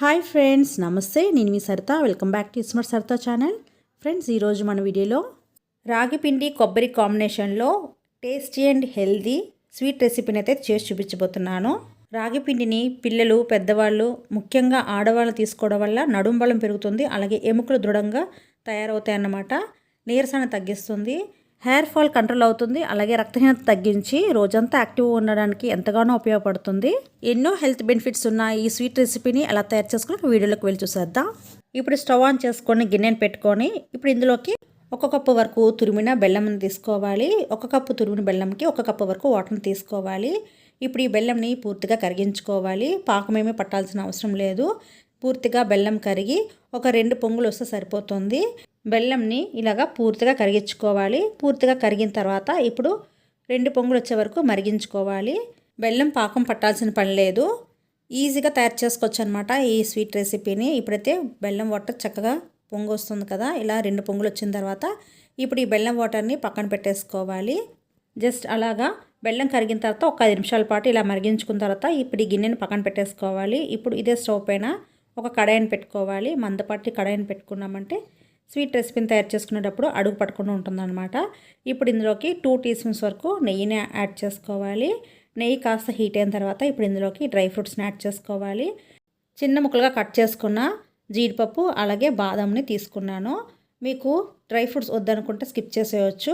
Hi friends నమస్తే. నేను మీ Saritha. Welcome back to smart Saritha channel. Friends ఈరోజు మన వీడియోలో రాగి పిండి కొబ్బరి కాంబినేషన్లో టేస్టీ అండ్ హెల్దీ స్వీట్ రెసిపీని అయితే చేసి చూపించబోతున్నాను. రాగి పిండిని పిల్లలు పెద్దవాళ్ళు ముఖ్యంగా ఆడవాళ్ళు తీసుకోవడం వల్ల నడుం బలం పెరుగుతుంది అలాగే ఎముకలు దృఢంగా తయారవుతాయి అన్నమాట తగ్గిస్తుంది. హెయిర్ ఫాల్ కంట్రోల్ అవుతుంది. అలాగే రక్తహీనత తగ్గించి రోజంతా యాక్టివ్గా ఉండడానికి ఎంతగానో ఉపయోగపడుతుంది. ఎన్నో హెల్త్ బెనిఫిట్స్ ఉన్న ఈ స్వీట్ రెసిపీని ఎలా తయారు చేసుకుని వీడియోలోకి వెళ్ళి చూసేద్దాం. ఇప్పుడు స్టవ్ ఆన్ చేసుకొని గిన్నెని పెట్టుకొని ఇప్పుడు ఇందులోకి ఒక కప్పు వరకు తురిమిన బెల్లంని తీసుకోవాలి. ఒక కప్పు తురిమిన బెల్లంకి ఒక కప్పు వరకు వాటర్ని తీసుకోవాలి. ఇప్పుడు ఈ బెల్లంని పూర్తిగా కరిగించుకోవాలి. పాకమేమీ పట్టాల్సిన అవసరం లేదు. పూర్తిగా బెల్లం కరిగి ఒక రెండు పొంగులు వస్తే సరిపోతుంది. బెల్లంని ఇలాగా పూర్తిగా కరిగించుకోవాలి. పూర్తిగా కరిగిన తర్వాత ఇప్పుడు రెండు పొంగులు వచ్చే వరకు మరిగించుకోవాలి. బెల్లం పాకం పట్టాల్సిన పని లేదు. ఈజీగా తయారు చేసుకోవచ్చు అనమాట ఈ స్వీట్ రెసిపీని. ఇప్పుడైతే బెల్లం వాటర్ చక్కగా పొంగు వస్తుంది కదా ఇలా రెండు పొంగులు వచ్చిన తర్వాత ఇప్పుడు ఈ బెల్లం వాటర్ని పక్కన పెట్టేసుకోవాలి. జస్ట్ అలాగా బెల్లం కరిగిన తర్వాత ఒక ఐదు నిమిషాల పాటు ఇలా మరిగించుకున్న తర్వాత ఇప్పుడు ఈ గిన్నెని పక్కన పెట్టేసుకోవాలి. ఇప్పుడు ఇదే స్టవ్ పైన ఒక కడాయిని పెట్టుకోవాలి. మందపాటి కడాయిని పెట్టుకున్నామంటే స్వీట్ రెసిపీని తయారు చేసుకునేటప్పుడు అడుగు పట్టకుండా ఉంటుందన్నమాట. ఇప్పుడు ఇందులోకి టూ టీ స్పూన్స్ వరకు నెయ్యిని యాడ్ చేసుకోవాలి. నెయ్యి కాస్త హీట్ అయిన తర్వాత ఇప్పుడు ఇందులోకి డ్రై ఫ్రూట్స్ని యాడ్ చేసుకోవాలి. చిన్న ముక్కలుగా కట్ చేసుకున్న జీడిపప్పు అలాగే బాదంని తీసుకున్నాను. మీకు డ్రై ఫ్రూట్స్ వద్దనుకుంటే స్కిప్ చేసేయచ్చు.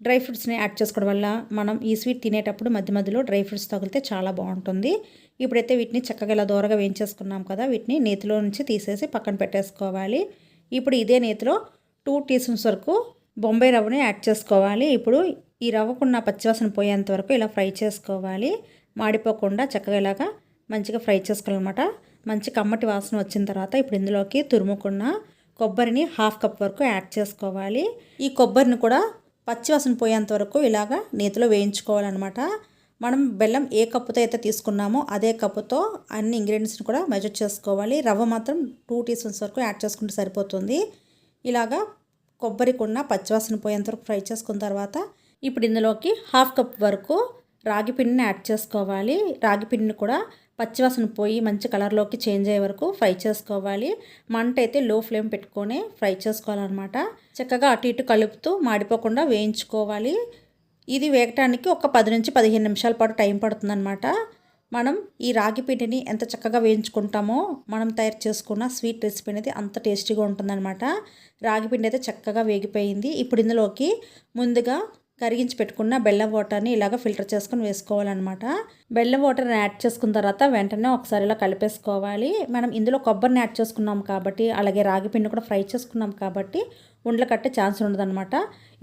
డ్రై ఫ్రూట్స్ని యాడ్ చేసుకోవడం వల్ల మనం ఈ స్వీట్ తినేటప్పుడు మధ్య మధ్యలో డ్రై ఫ్రూట్స్ తగిలితే చాలా బాగుంటుంది. ఇప్పుడైతే వీటిని చక్కగా ఇలా దూరగా వేయించేసుకున్నాం కదా వీటిని నేతిలో నుంచి తీసేసి పక్కన పెట్టేసుకోవాలి. ఇప్పుడు ఇదే నేతిలో టూ టీ స్పూన్స్ వరకు బొంబాయి రవ్వని యాడ్ చేసుకోవాలి. ఇప్పుడు ఈ రవ్వకున్న పచ్చివాసన పోయేంత వరకు ఇలా ఫ్రై చేసుకోవాలి. మాడిపోకుండా చక్కగా ఇలాగా మంచిగా ఫ్రై చేసుకోవాలన్నమాట. మంచి కమ్మటి వాసన వచ్చిన తర్వాత ఇప్పుడు ఇందులోకి తురుముకున్న కొబ్బరిని హాఫ్ కప్ వరకు యాడ్ చేసుకోవాలి. ఈ కొబ్బరిని కూడా పచ్చివాసన పోయేంత వరకు ఇలాగా నేతిలో వేయించుకోవాలన్నమాట. మనం బెల్లం ఏ కప్పుతో అయితే తీసుకున్నామో అదే కప్పుతో అన్ని ఇంగ్రీడియంట్స్ని కూడా మెజర్ చేసుకోవాలి. రవ్వ మాత్రం టూ టీ స్పూన్స్ వరకు యాడ్ చేసుకుంటే సరిపోతుంది. ఇలాగా కొబ్బరి కొన్న పచ్చివాసన పోయేంత వరకు ఫ్రై చేసుకున్న తర్వాత ఇప్పుడు ఇందులోకి హాఫ్ కప్ వరకు రాగి పిండిని యాడ్ చేసుకోవాలి. రాగి పిండిని కూడా పచ్చివాసన పోయి మంచి కలర్లోకి చేంజ్ అయ్యే వరకు ఫ్రై చేసుకోవాలి. మంట అయితే లో ఫ్లేమ్ పెట్టుకొని ఫ్రై చేసుకోవాలన్నమాట. చక్కగా అటు ఇటు కలుపుతూ మాడిపోకుండా వేయించుకోవాలి. ఇది వేగటానికి ఒక పది నుంచి పదిహేను నిమిషాల పాటు టైం పడుతుందన్నమాట. మనం ఈ రాగి పిండిని ఎంత చక్కగా వేయించుకుంటామో మనం తయారు చేసుకున్న స్వీట్ రెసిపీ అనేది అంత టేస్టీగా ఉంటుందన్నమాట. రాగి పిండి అయితే చక్కగా వేగిపోయింది. ఇప్పుడు ఇందులోకి ముందుగా కరిగించి పెట్టుకున్న బెల్లం వాటర్ని ఇలాగ ఫిల్టర్ చేసుకుని వేసుకోవాలన్నమాట. బెల్లం వాటర్ని యాడ్ చేసుకున్న తర్వాత వెంటనే ఒకసారి ఇలా కలిపేసుకోవాలి. మనం ఇందులో కొబ్బరిని యాడ్ చేసుకున్నాం కాబట్టి అలాగే రాగి పిండి కూడా ఫ్రై చేసుకున్నాం కాబట్టి ఉండలు కట్టే ఛాన్స్ ఉండదన్నమాట.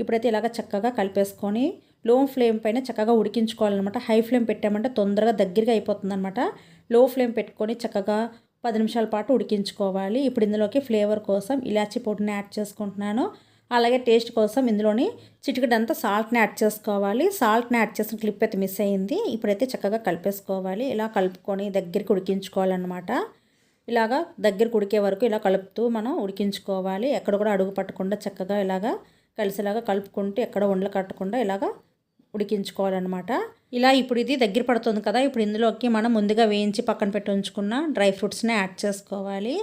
ఇప్పుడైతే ఇలాగ చక్కగా కలిపేసుకొని లో ఫ్లేమ్ పైన చక్కగా ఉడికించుకోవాలన్నమాట. హై ఫ్లేమ్ పెట్టామంటే తొందరగా దగ్గరగా అయిపోతుందన్నమాట. లో ఫ్లేమ్ పెట్టుకొని చక్కగా పది నిమిషాల పాటు ఉడికించుకోవాలి. ఇప్పుడు ఇందులోకి ఫ్లేవర్ కోసం ఇలాచీ పొడిని యాడ్ చేసుకుంటున్నాను. అలాగే టేస్ట్ కోసం ఇందులోని చిటికడంతా సాల్ట్ని యాడ్ చేసుకోవాలి. సాల్ట్ని యాడ్ చేసిన క్లిప్ అయితే మిస్ అయ్యింది ఇప్పుడైతే చక్కగా కలిపేసుకోవాలి. ఇలా కలుపుకొని దగ్గరికి ఉడికించుకోవాలన్నమాట. ఇలాగా దగ్గరికి ఉడికే వరకు ఇలా కలుపుతూ మనం ఉడికించుకోవాలి. ఎక్కడ కూడా అడుగు పట్టకుండా చక్కగా ఇలాగా కలిసేలాగా కలుపుకుంటూ ఎక్కడ ఉండలు కట్టకుండా ఇలాగా ఉడికించుకోవాలన్నమాట. ఇలా ఇప్పుడు ఇది దగ్గర పడుతుంది కదా ఇప్పుడు ఇందులోకి మనం ముందుగా వేయించి పక్కన పెట్టి ఉంచుకున్న డ్రై ఫ్రూట్స్ని యాడ్ చేసుకోవాలి.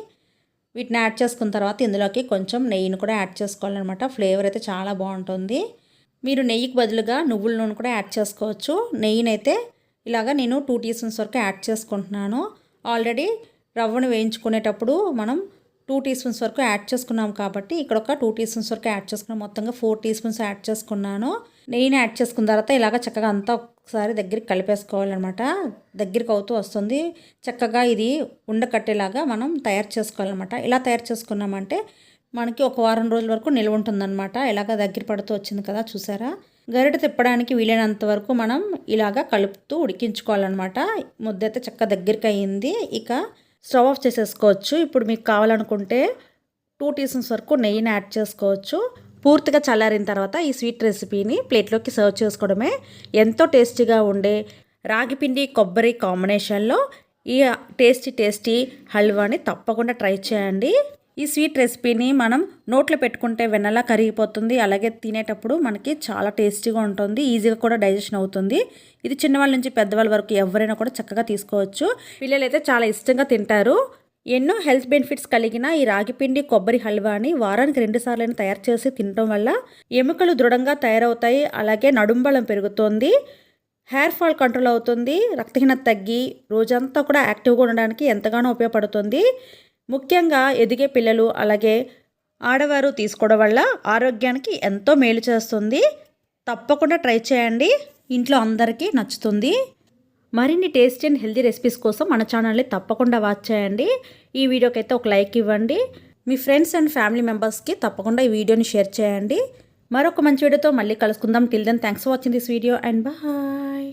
వీటిని యాడ్ చేసుకున్న తర్వాత ఇందులోకి కొంచెం నెయ్యిని కూడా యాడ్ చేసుకోవాలన్నమాట. ఫ్లేవర్ అయితే చాలా బాగుంటుంది. మీరు నెయ్యికి బదులుగా నువ్వుల నూనె కూడా యాడ్ చేసుకోవచ్చు. నెయ్యిని అయితే ఇలాగా నేను టూ టీ స్పూన్స్ వరకు యాడ్ చేసుకుంటున్నాను. ఆల్రెడీ రవ్వను వేయించుకునేటప్పుడు మనం టూ టీ స్పూన్స్ వరకు యాడ్ చేసుకున్నాం కాబట్టి ఇక్కడ ఒక టూ టీ స్పూన్స్ వరకు యాడ్ చేసుకున్నాం. మొత్తంగా ఫోర్ టీ స్పూన్స్ యాడ్ చేసుకున్నాను. నెయ్యిని యాడ్ చేసుకున్న తర్వాత ఇలాగ చక్కగా అంతా ఒకసారి దగ్గరికి కలిపేసుకోవాలన్నమాట. దగ్గరికి అవుతూ వస్తుంది. చక్కగా ఇది ఉండకట్టేలాగా మనం తయారు చేసుకోవాలన్నమాట. ఇలా తయారు చేసుకున్నామంటే మనకి ఒక వారం రోజుల వరకు నిల్వ ఉంటుందన్నమాట. ఇలాగ దగ్గర పడుతూ వచ్చింది కదా చూసారా? గరిట తిప్పడానికి వీలైనంత వరకు మనం ఇలాగ కలుపుతూ ఉడికించుకోవాలన్నమాట. ముద్ద అయితే చక్కగా దగ్గరికి అయ్యింది ఇక స్టవ్ ఆఫ్ చేసేసుకోవచ్చు. ఇప్పుడు మీకు కావాలనుకుంటే టూ టీ స్పూన్స్ వరకు నెయ్యిని యాడ్ చేసుకోవచ్చు. పూర్తిగా చల్లారిన తర్వాత ఈ స్వీట్ రెసిపీని ప్లేట్లోకి సర్వ్ చేసుకోవడమే ఎంతో టేస్టీగా ఉండే రాగిపిండి కొబ్బరి కాంబినేషన్లో ఈ టేస్టీ టేస్టీ హల్వాని తప్పకుండా ట్రై చేయండి. ఈ స్వీట్ రెసిపీని మనం నోట్లో పెట్టుకుంటే వెన్నలా కరిగిపోతుంది. అలాగే తినేటప్పుడు మనకి చాలా టేస్టీగా ఉంటుంది. ఈజీగా కూడా డైజెషన్ అవుతుంది. ఇది చిన్నవాళ్ళ నుంచి పెద్దవాళ్ళ వరకు ఎవరైనా కూడా చక్కగా తీసుకోవచ్చు. పిల్లలైతే అయితే చాలా ఇష్టంగా తింటారు. ఎన్నో హెల్త్ బెనిఫిట్స్ కలిగిన ఈ రాగిపిండి కొబ్బరి హల్వాని వారానికి రెండు సార్లు తయారు చేసి తినడం వల్ల ఎముకలు దృఢంగా తయారవుతాయి. అలాగే నడుంబలం పెరుగుతుంది. హెయిర్ ఫాల్ కంట్రోల్ అవుతుంది. రక్తహీనత తగ్గి రోజంతా కూడా యాక్టివ్గా ఉండడానికి ఎంతగానో ఉపయోగపడుతుంది. ముఖ్యంగా ఎదిగే పిల్లలు అలాగే ఆడవారు తీసుకోవడం వల్ల ఆరోగ్యానికి ఎంతో మేలు చేస్తుంది. తప్పకుండా ట్రై చేయండి. ఇంట్లో అందరికీ నచ్చుతుంది. మరిన్ని టేస్టీ అండ్ హెల్తీ రెసిపీస్ కోసం మన ఛానల్ని తప్పకుండా వాచ్ చేయండి. ఈ వీడియోకి అయితే ఒక లైక్ ఇవ్వండి. మీ ఫ్రెండ్స్ అండ్ ఫ్యామిలీ మెంబర్స్కి తప్పకుండా ఈ వీడియోని షేర్ చేయండి. మరొక మంచి వీడియోతో మళ్ళీ కలుసుకుందాం. Till then thanks for watching this video and bye